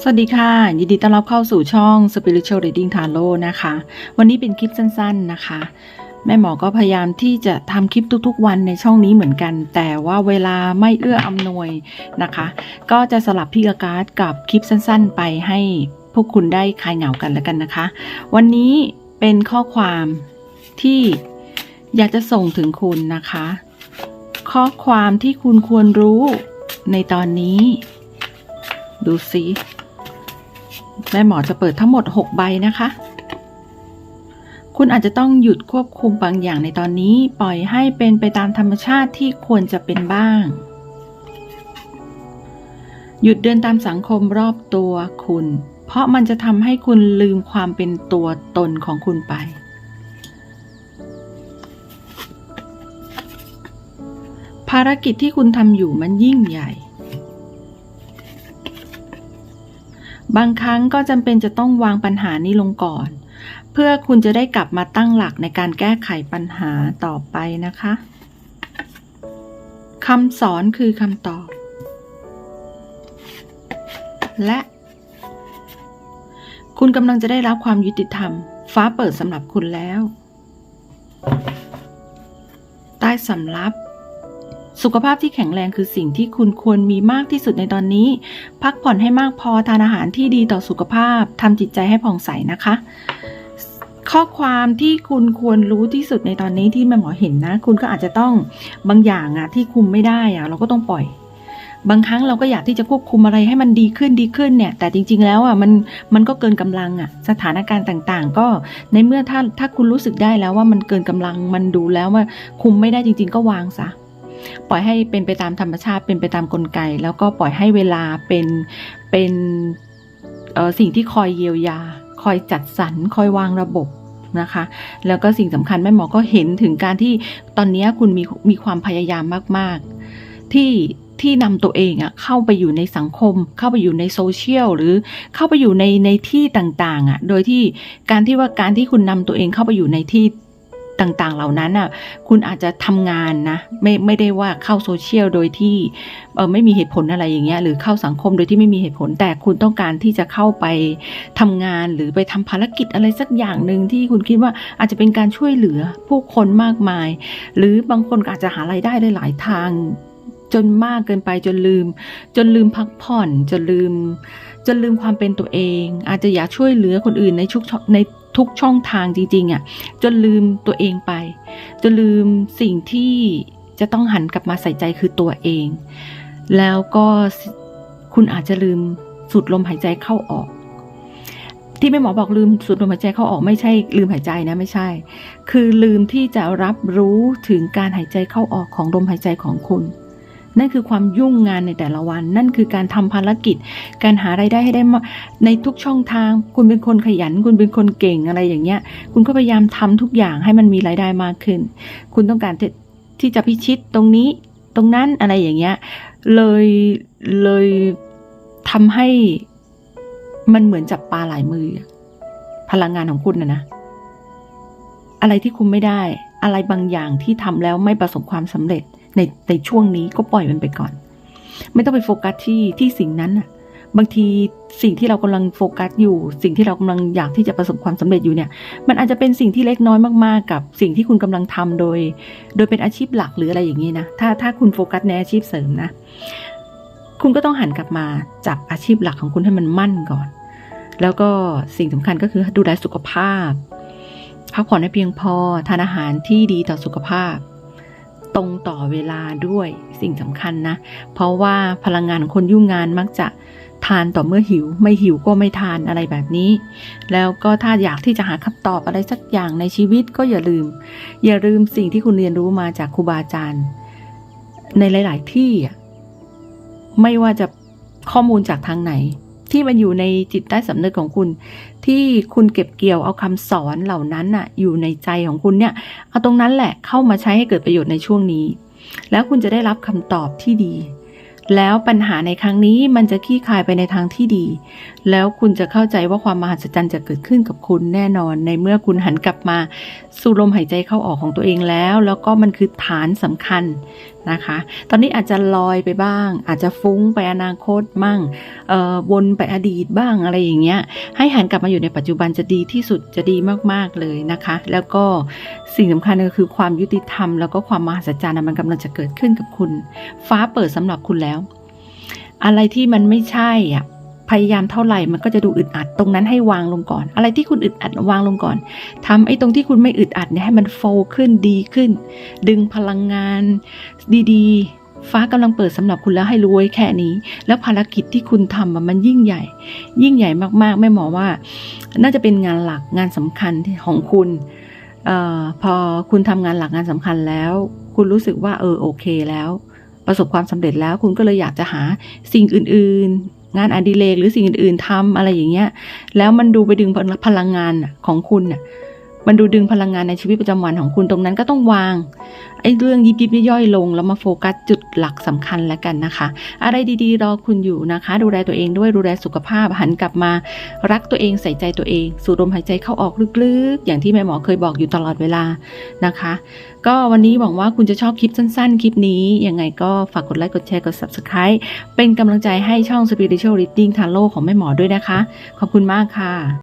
สวัสดีค่ะ ยินดีต้อนรับเข้าสู่ช่อง Spiritual Reading Tarot นะคะ วันนี้เป็นคลิปสั้น ๆนะคะ แม่หมอก็พยายามที่จะทำคลิปทุกๆ วันในช่องนี้เหมือนกัน แต่ว่าเวลาไม่เอื้ออำนวยนะคะ ก็จะสลับพี่อาการ์ดกับคลิปสั้น ๆ ไปให้พวกคุณได้คลายเหงากันแล้วกันนะคะ วันนี้เป็นข้อความที่อยากจะส่งถึงคุณนะคะ ข้อความที่คุณควรรู้ในตอนนี้ ดูสิ แม่หมอจะเปิดทั้งหมด 6 ใบนะคะ คุณอาจจะต้องหยุดควบคุมบางอย่างในตอนนี้ปล่อยให้เป็นไปตามธรรมชาติที่ควรจะเป็นบ้าง หยุดเดินตามสังคมรอบตัวคุณ เพราะมันจะทำให้คุณลืมความเป็นตัวตนของคุณไปภารกิจที่คุณทำอยู่มันยิ่งใหญ่ บางครั้งก็จำเป็นจะต้องวางปัญหานี้ลงก่อน เพื่อคุณจะได้กลับมาตั้งหลักในการแก้ไขปัญหาต่อไปนะคะคำสอนคือคำตอบ และ คุณกำลังจะได้รับความยุติธรรม ฟ้าเปิดสำหรับคุณแล้ว ใต้สำรับ สุขภาพที่แข็งแรงคือสิ่งที่คุณควรมีมากที่สุดในตอนนี้ พักผ่อนให้มากพอทานอาหารที่ดีต่อสุขภาพทำจิตใจให้ผ่องใสนะคะ ข้อความที่คุณควรรู้ที่สุดในตอนนี้ที่แม่หมอเห็นนะ คุณก็อาจจะต้องบางอย่างอะที่คุมไม่ได้อะเราก็ต้องปล่อย บางครั้งเราก็อยากที่จะควบคุมอะไรให้มันดีขึ้นดีขึ้นเนี่ย แต่จริง ๆ แล้วอะมันมันก็เกินกำลังอะสถานการณ์ต่างๆ ก็ในเมื่อถ้าถ้าคุณรู้สึกได้แล้วว่ามันเกินกำลังมันดูแล้วว่าคุมไม่ได้จริง ๆ ก็วางซะ ปล่อยให้เป็นไปตามธรรมชาติเป็นไปตามกลไก แล้วก็ปล่อยให้เวลาเป็นเป็นสิ่งที่คอยเยียวยา คอยจัดสรรคอยวางระบบนะคะ แล้วก็สิ่งสำคัญแม่หมอก็เห็นถึงการที่ตอนนี้คุณมีมีความพยายามมาก ๆ ที่ที่นำตัวเองอะเข้าไปอยู่ในสังคม เข้าไปอยู่ในโซเชียลหรือเข้าไปอยู่ในในที่ต่างๆอะโดยที่การที่ว่าการที่คุณนำตัวเองเข้าไปอยู่ในที่ ต่างๆ เหล่านั้นอะคุณอาจจะทำงานนะไม่ไม่ได้ว่าเข้าโซเชียลโดยที่เออไม่มีเหตุผลอะไรอย่างเงี้ยหรือเข้าสังคมโดยที่ไม่มีเหตุผล แต่คุณต้องการที่จะเข้าไปทำงานหรือไปทำภารกิจอะไรสักอย่างหนึ่งที่คุณคิดว่าอาจจะเป็นการช่วยเหลือผู้คนมากมาย หรือบางคนอาจจะหารายได้ได้หลายทางจนมากเกินไปจนลืม จนลืมพักผ่อนจนลืมจนลืมความเป็นตัวเอง อาจจะอยากช่วยเหลือคนอื่นในทุกช่องใน ทุกช่องทางจริงๆอะ่ะจนลืมตัวเองไปจนลืมสิ่งที่จะต้องหันกลับมาใส่ใจคือตัวเอง แล้วก็คุณอาจจะลืมสูดลมหายใจเข้าออก ที่แม่หมอบอกลืมสูดลมหายใจเข้าออกไม่ใช่ ลืมหายใจนะไม่ใช่ คือลืมที่จะรับรู้ถึงการหายใจเข้าออกของลมหายใจของคุณ นั่นคือความยุ่งงานในแต่ละวัน นั่นคือการทำภารกิจ การหารายได้ให้ได้มาในทุกช่องทาง คุณเป็นคนขยัน คุณเป็นคนเก่งอะไรอย่างเงี้ย คุณก็พยายามทำทุกอย่างให้มันมีรายได้มากขึ้น คุณต้องการที่ที่จะพิชิตตรงนี้ตรงนั้นอะไรอย่างเงี้ย เลยเลยทำให้มันเหมือนจับปลาหลายมือ พลังงานของคุณนะนะ อะไรที่คุมไม่ได้ อะไรบางอย่างที่ทำแล้วไม่ประสบความสำเร็จ ในในช่วงนี้ก็ปล่อยมันไปก่อน ไม่ต้องไปโฟกัสที่ที่สิ่งนั้นน่ะบางทีสิ่งที่เรากำลังโฟกัสอยู่ สิ่งที่เรากำลังอยากที่จะประสบความสำเร็จอยู่เนี่ย มันอาจจะเป็นสิ่งที่เล็กน้อยมากๆ กับสิ่งที่คุณกำลังทำโดย โดยเป็นอาชีพหลักหรืออะไรอย่างนี้นะถ้าถ้าคุณโฟกัสในอาชีพเสริมนะ คุณก็ต้องหันกลับมาจับอาชีพหลักของคุณให้มันมั่นก่อน แล้วก็สิ่งสำคัญก็คือดูแลสุขภาพพักผ่อนให้เพียงพอทานอาหารที่ดีต่อสุขภาพ ตรงต่อเวลาด้วยสิ่งสำคัญนะ เพราะว่าพลังงานของคนยุ่งงานมักจะทานต่อเมื่อหิว ไม่หิวก็ไม่ทานอะไรแบบนี้ แล้วก็ถ้าอยากที่จะหาคำตอบอะไรสักอย่างในชีวิตก็อย่าลืม อย่าลืมสิ่งที่คุณเรียนรู้มาจากครูบาอาจารย์ ในหลาย ๆ ที่ไม่ว่าจะข้อมูลจากทางไหน ที่มันอยู่ในจิตใต้สำนึกของคุณ ที่คุณเก็บเกี่ยวเอาคำสอนเหล่านั้นน่ะ อยู่ในใจของคุณเนี่ย เอาตรงนั้นแหละเข้ามาใช้ให้เกิดประโยชน์ในช่วงนี้ แล้วคุณจะได้รับคำตอบที่ดี แล้วปัญหาในครั้งนี้มันจะคลี่คลายไปในทางที่ดี แล้วคุณจะเข้าใจว่าความมหัศจรรย์จะเกิดขึ้นกับคุณแน่นอน ในเมื่อคุณหันกลับมา สู่ลมหายใจเข้าออกของตัวเองแล้ว แล้วก็มันคือฐานสำคัญ นะคะ ตอนนี้อาจจะลอยไปบ้าง อาจจะฟุ้งไปอนาคตมั่งวนไปอดีตบ้างอะไรอย่างเงี้ย ให้หันกลับมาอยู่ในปัจจุบันจะดีที่สุดจะดีมากๆเลยนะคะ แล้วก็สิ่งสำคัญก็คือความยุติธรรม แล้วก็ความมหัศจรรย์มันกำลังจะเกิดขึ้นกับคุณ ฟ้าเปิดสำหรับคุณแล้ว อะไรที่มันไม่ใช่อะ พยายามเท่าไหร่มันก็จะดูอึดอัดตรงนั้นให้วางลงก่อน อะไรที่คุณอึดอัดวางลงก่อนทำไอ้ตรงที่คุณไม่อึดอัดเนี่ยให้มันโฟล์ขึ้นดีขึ้น ดึงพลังงาน ดีๆ ฟ้ากำลังเปิดสำหรับคุณแล้วให้รู้ไว้แค่นี้ แล้วภารกิจที่คุณทำมันยิ่งใหญ่ ยิ่งใหญ่มากๆแม่หมอว่า น่าจะเป็นงานหลักงานสำคัญของคุณออพอคุณทำงานหลักงานสำคัญแล้ว คุณรู้สึกว่าเออโอเคแล้วประสบความสำเร็จแล้วคุณก็เลยอยากจะหาสิ่งอื่น งานอดิเรกหรือสิ่งอื่นๆทำอะไรอย่างเงี้ย แล้วมันดูไปดึงพลังงานของคุณน่ะ มันดูดึงพลังงานในชีวิตประจำวันของคุณตรงนั้นก็ต้องวางไอ้เรื่องยิบยิบย่อยๆลงแล้วมาโฟกัสจุดหลักสำคัญแล้วกันนะคะ อะไรดีๆรอคุณอยู่นะคะ ดูแลตัวเองด้วยดูแลสุขภาพหันกลับมา รักตัวเองใส่ใจตัวเอง สูดลมหายใจเข้าออกลึกๆ อย่างที่แม่หมอเคยบอกอยู่ตลอดเวลานะคะ ก็วันนี้หวังว่าคุณจะชอบคลิปสั้นๆ คลิปนี้ ยังไงก็ฝากกดไลค์กดแชร์กด subscribe เป็นกำลังใจให้ช่อง Spiritual Reading Tarot ของแม่หมอด้วยนะคะ ขอบคุณมากค่ะ